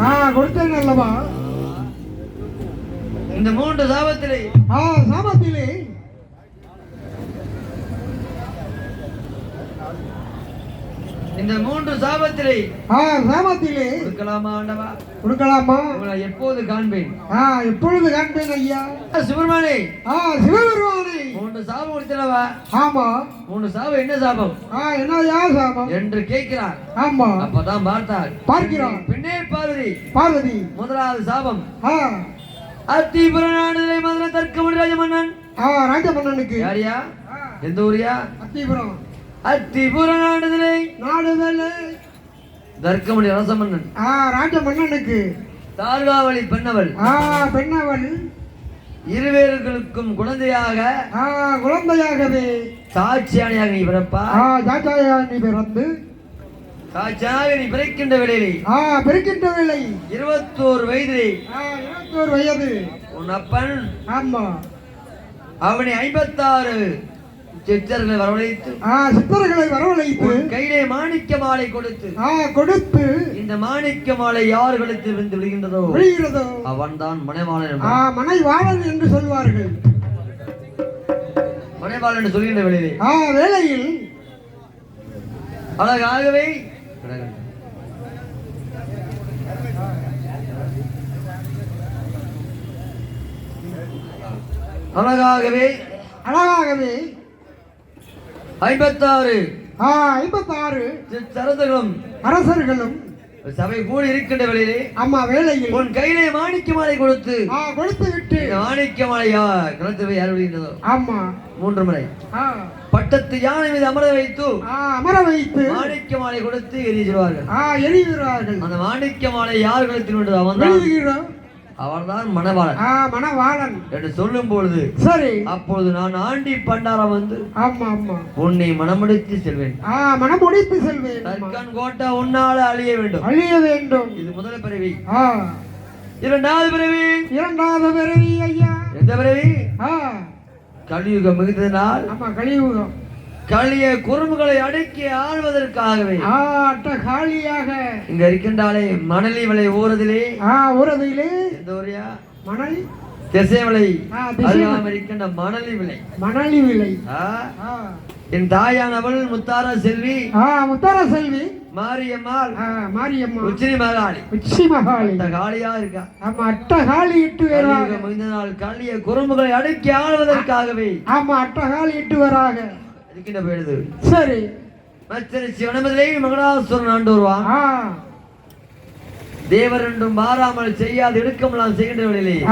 ஆ கொடுத்தேன் அல்லவா இந்த மூன்று சாபத்திலே ஆ சாபத்திலே இந்த மூன்று சாபத்திலே ஆ சாபத்திலே. கொடுக்கலாமா ஆண்டவா? கொடுக்கலாமா? உங்களை எப்போது காண்பேன்? ஆ எப்பொழுது காண்பேன் ஐயா? சுப்பிரமணி ஆ சிவபெருமானே. மூன்று சாபம் கொடுத்திடவா ஆமா. மூணு சாபம் என்ன சாபம்? ஆ என்னையா சாபம்? என்று கேட்கிறார். ஆமா. அப்பதான் பார்த்தார். பார்க்கிறார். பின்னே பார்வதி. பார்வதி. முதலாவது சாபம். ஆ. அத்திபுரநாடுதலை மதுரை தர்க்கமணி ராஜமன்னன். ஆ ராஜமன்னனுக்கு. யாரியா? ஆ, எந்த ஊரியா? அத்திபுரம். அத்திபுரநாடுதலை நாடுதலே தர்க்கமணி அரசமன்னன் ஆ ராஜமன்னனுக்கு தார்காவளி பெண்ணவள். ஆ பெண்ணவள். இருவேர்களுக்கும் குழந்தையாக. ஆ குழந்தையாகவே. சாட்சியானியாக நீ பிறப்பா ஆ ஜாஜாயா நீ பிறந்து. சாட்சியாக நீ பிறக்கின்ற வேளையிலே. ஆ பிறக்கின்ற வேலை இருபத்தோரு வயதிலே. ஆ இருபத்தோரு வயது. உன் அப்பன். ஆமா. அவனை ஐம்பத்தாறு. சித்தர்களை வரவழைத்து ஆ சித்தர்களை வரவழைத்து கையிலே மாணிக்க மாலை கொடுத்து ஆ கொடுத்து இந்த மாணிக்க மாலை யார் கழுத்தில் விழுந்து விடுகின்றதோ விழுகிறதோ? அவன்தான் மனைவாளன் ஆ என்பான். மனை வாழன் என்று சொல்வார்கள். மனைவாளன் என்று சொல்கின்ற வேளையிலே ஆ வேளையில் அழகாகவே அழகாகவே அழகாகவே ஐம்பத்தாறு. ஐம்பத்தாறு. சரதர்களும் அரசர்களும் சபை கூடி இருக்கின்ற வேளையிலே ஆமா வேளையில் உன் கையிலே மாணிக்க மாலை கொடுத்து கொடுத்து விட்டு மாணிக்க மாலை யார்? கலத்து யார் விடுகின்றதோ? ஆமா மூன்று முறை. பட்டத்து யானை மீது அமர வைத்து அமர வைத்து மாணிக்க மாலை கொடுத்து ஆ எரிகிறார்கள் அந்த மாணிக்க மாலை யார் கழுத்தில் அவன்தான். எழுதுகிறோம் அவன்தான் மணவாளன். ஆ மணவாளன். என்று சொல்லும் பொழுது சரி. அப்பொழுது நான் ஆண்டி பண்டாரம் வந்து ஆமா ஆமா. உன்னை மனமுடித்து செல்வேன். ஆ மனமுடித்து செல்வேன். தற்கான் கோட்டை உன்னால அழிய வேண்டும். அழிய வேண்டும். இது முதல் பிறவி. ஆ. இரண்டாவது பிறவி. இரண்டாவது பிறவி ஐயா. எந்த பிறவி? ஆ. கலியுகம் மிகுந்ததினால் ஆமா கலியுகம். கலிய குறும்புகளை அடக்கி ஆள்வதற்காகவே ஆ அட்ட காலியாக இங்க இருக்கின்றாலே மணலி விலை ஊறதிலே. ஆ உறதிலே எந்த ஊரியா? மணல். திசை விலை. ஆ, திசை விலை. அருகாமல் இருக்கின்ற மணலி விலை. மணலி விலை. என் தாயானவள் முத்தார செல்வி. முத்தார செல்வி. மாரியம்மாள். ஆ மாரியம்மா உச்சினி மகாளி. உச்சி மகாளி. இந்த காளியா இருக்கா? ஆமா அட்ட காளி இட்டு வராக. மிகுந்த நாள் கலிய குறும்புகளை அடக்கி ஆள்வதற்காகவே ஆமா அட்ட காளி இட்டு வராக. இருக்கின்ற பொழுது சரி. மச்சரி சிவனமதிலே மகடாசுரன் ஆண்டு வருவான். ஆ. தேவர் என்றும் மாறாமல் செய்யாது எடுக்கமெல்லாம் செய்கின்ற வேளையிலே.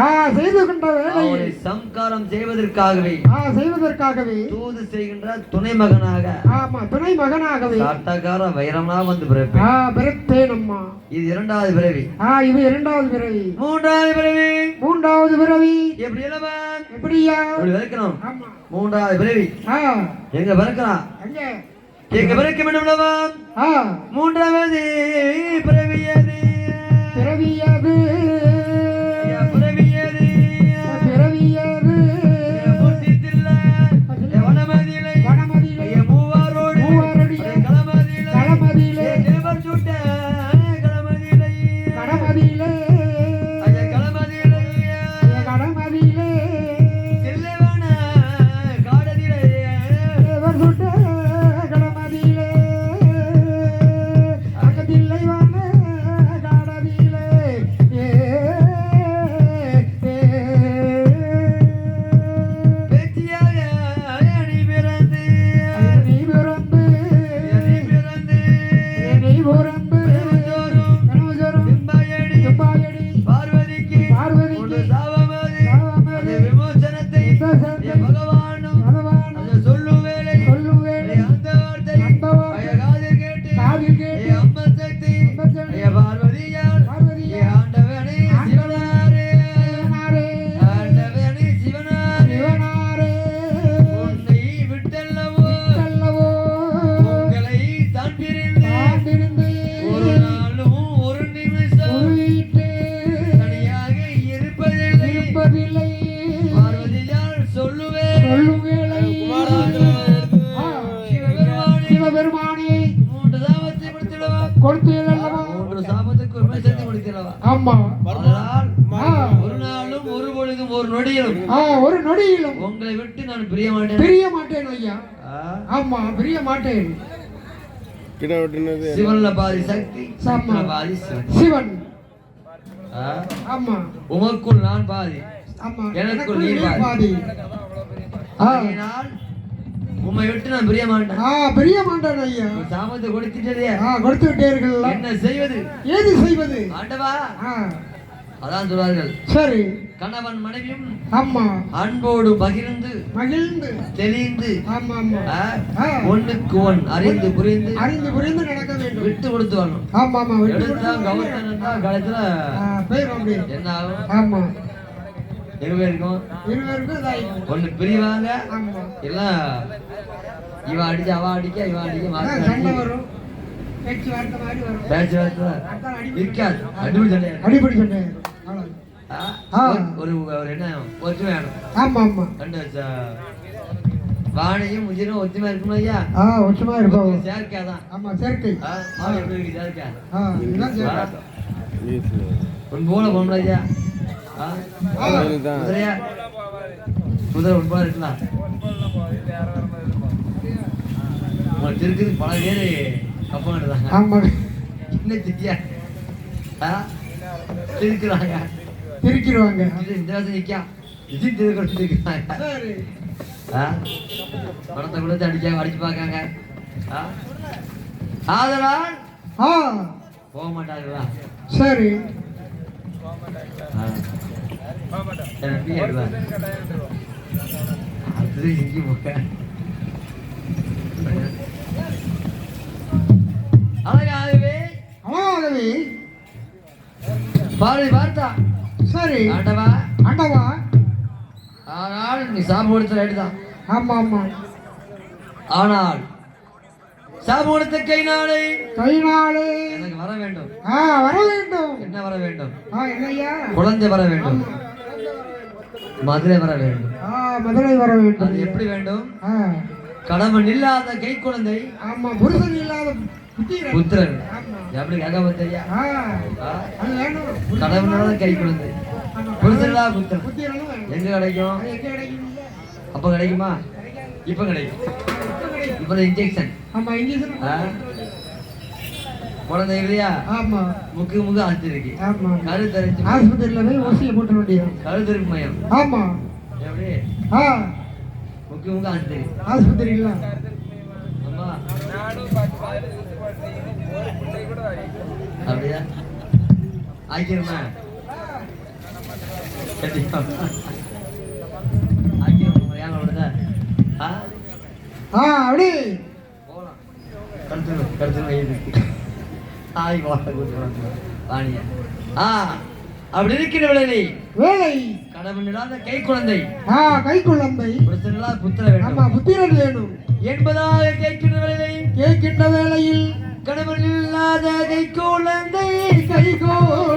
சம்காரம் செய்வதற்காகவே. செய்வதற்காகவே. தூது செய்கின்ற துணை மகனாக. ஆமா துணை மகனாகவே. சாட்டக்கார வைரம்னா வந்து பிறப்பேன். அம்மா. இது இரண்டாவது பிறவி. ஆ இது இரண்டாவது பிறவி. மூன்றாவது பிறவி. மூன்றாவது பிறவி. எப்படி இளவன்? எப்படியா? பிறக்கணும் ஆமா. மூன்றாவது பிறவி. ஆ. எங்க பிறக்கிறான் எங்க பிறக்க வேண்டும் மூன்றாவது பிறவியது பிறவியது ஆமா. அதனால் ஆ. ஒரு நாளும் ஒரு பொழுதும் ஒரு நொடியிலும். ஒரு நொடியிலும். உங்களை விட்டு நான் பிரிய மாட்டேன். பிரிய மாட்டேன் ஐயா. ஆமா பிரிய மாட்டேன். சிவன்ல பாதி சக்தி ஆமா. பாதி சிவன். ஆமா. உமக்குள் நான் பாதி. ஆமா எனக்குள் நீ பாதி. ஆகையினால் உம்மை விட்டு நான் பிரிய மாட்டேன் ஆ பிரிய மாட்டேன் ஐயா சாமத்தை கொடுத்துட்டதே. ஆ கொடுத்து விட்டீர்கள் என்ன செய்வது? ஏது செய்வது? ஆண்டவா? அதான் சொல்வார்கள். சரி. கணவன் மனைவியும் ஆமா. அன்போடு பகிர்ந்து மகிழ்ந்து. தெளிந்து ஆமா ஆமா. ஒண்ணுக்கு ஒன் அறிந்து புரிந்து அறிந்து புரிந்து நடக்க வேண்டும். விட்டு கொடுத்து வரணும். ஆமா ஆமா விட்டு கொடுத்து கவுத்தனா கழுத்துல என்ன ஆகும்? ஆமா. இருவருக்கும் இதாயிடும் ஒண்ணு பிரிவாங்க. ஆமா எல்லாம் இவன் அடிச்சு அவ அடிக்க இவன் அடிக்க சண்டை. வரும். பேச்சு வார்த்தை மாதிரி வரும். பேச்சு வார்த்தை அதான் அடிபடி இருக்காது. அடிப்படை சண்டை. அடிப்படி சண்டை. ஒரு ஒரு என்ன ஒற்றுமை வேணும். ஆமா ஆமா. ரெண்டு வச்சா. ஐயா? ஆ ஒற்றுமா ஆமா சேர்க்கை. ஆ, அவன் எப்படி இருக்கு சேர்க்கா? ஆ இதுதான் சேர்க்கை. உன் போல பொம்பளை ஐயா. உன் போல இருக்கலாம் உங்களுக்கு இருக்குது பல பேர் கப்பம் எடுத்தாங்க ஆமா. என்ன திட்டியா ஆ? இருக்கிறாங்க திருக்கிடுவாங்க. இந்த வருஷம் நிக்கா. இது சரி. ஆ? பணத்தை கொடுத்து அடிக்க அடிச்சு பார்க்காங்க. ஆ? ஆதலால் ஆ. போக மாட்டாங்களா சரி. அது அழகாகவே அழகாகவே பாரதி பார்த்தா சரி ஆண்டவா ஆண்டவா ஆனால் நீ சாப்பிட்டு கொடுத்த தான் ஆமா ஆமா ஆனால் கொடுத்த கை நாளை கை நாளே எனக்கு வர வேண்டும். ஆ வர வேண்டும். என்ன வர வேண்டும்? ஆ என்னய்யா? குழந்தை வர வேண்டும். மதுரை வர வேண்டும். மதுரை வர அது வேண்டும் எப்படி வேண்டும்? கணவன் இல்லாத கை குழந்தை. ஆமா புருஷன் இல்லாத புத்திரன். எப்படி? அது வேணும். கணவன் இல்லாத கை குழந்தை. புருஷன் இல்லாத புத்திரன். எங்க கிடைக்கும்? அது அப்ப கிடைக்குமா? இப்ப கிடைக்கும். இப்ப இன்ஜெக்ஷன் ஆமா ஆ? குழந்தை இல்லையா? ஆமா. முக்கு முக்கு ஆச்சு இருக்கு ஆமா கருத்தரிச்சு ஆஸ்பத்திரியில போய் ஊசியை போட்ட வேண்டியது. கருத்தரிப்பு மையம் ஆமா. எப்படி ஆ. முக்கு முக்கு ஆச்சு இருக்கு ஆஸ்பத்திரியில. அம்மா. அப்படியா? ஆக்கிருமா? ஆக்கிரும் ஏன் அவ்வளோதா ஆ? ஆ அப்படி. போகலாம் கருத்து கருத்து ஆய் வாட்ட கூட்டுறாங்க வாணியா. ஆ அப்படி இருக்கிற விளைவி வேலை கடவுள் இல்லாத கை குழந்தை. ஆ கை குழந்தை. புருஷன் இல்லாத புத்திர ஆமா வேண்டும் புத்திரன் வேணும் என்பதாக கேட்கிற விளைவி கேட்கின்ற வேளையில் கடவுள் இல்லாத கை குழந்தை. கை கோல